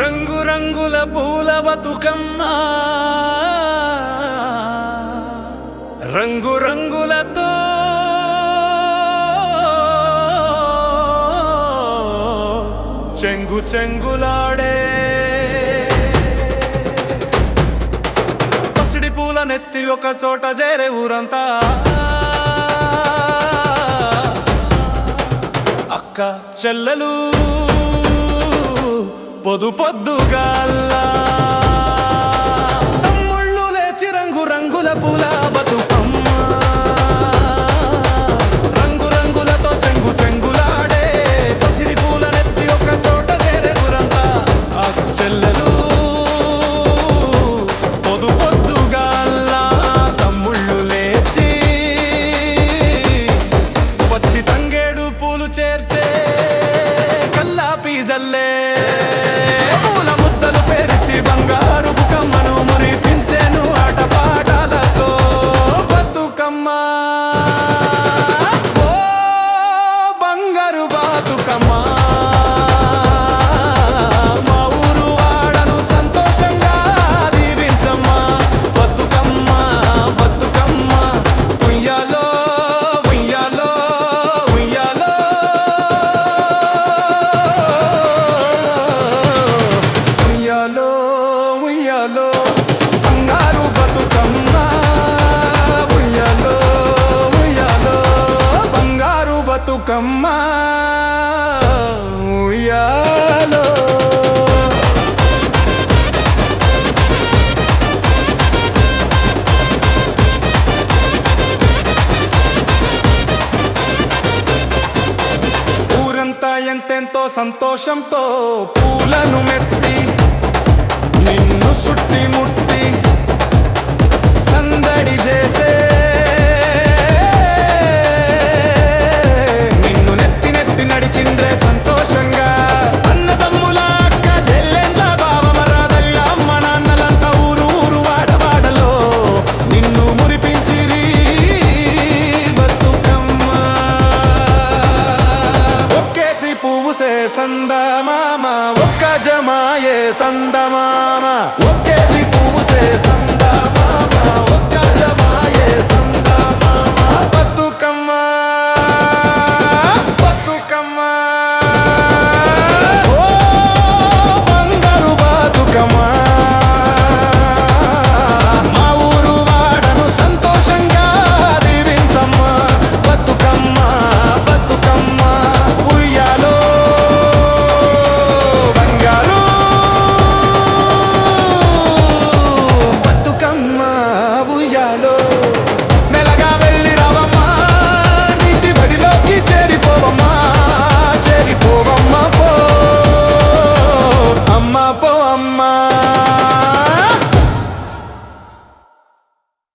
రంగురంగుల పూల బతుకమ్మా. రంగురంగులతో చెంగు చెంగులాడే పసిడి పూల నెత్తి ఒక చోట చేరే ఊరంతా. అక్క చెల్లెలు పొదు పొద్దుగాల్లా తమ్ముళ్ళు లేచి రంగు రంగుల పూల బతుకమ్మ. రంగు రంగులతో చెంగు చెంగులాడే పసిడి పూల నెత్తి ఒక చోట చేరే ఊరంతా. అక్క చెల్లెలు పొదు పొద్దుగాల్లా తమ్ముళ్ళు లేచి పచ్చి తంగేడు పూలు చేర్చే కల్లాపి జల్లే. బంగారు ఉయ్యాలో. ఊరంతా ఎంతెంతో సంతోషంతో పూలను మెత్తి నిన్ను సుట్టి ముట్టి. చూసే సందమామ ఒక్క జమాయే సందమామ ఒక్కేసి పూసే సంద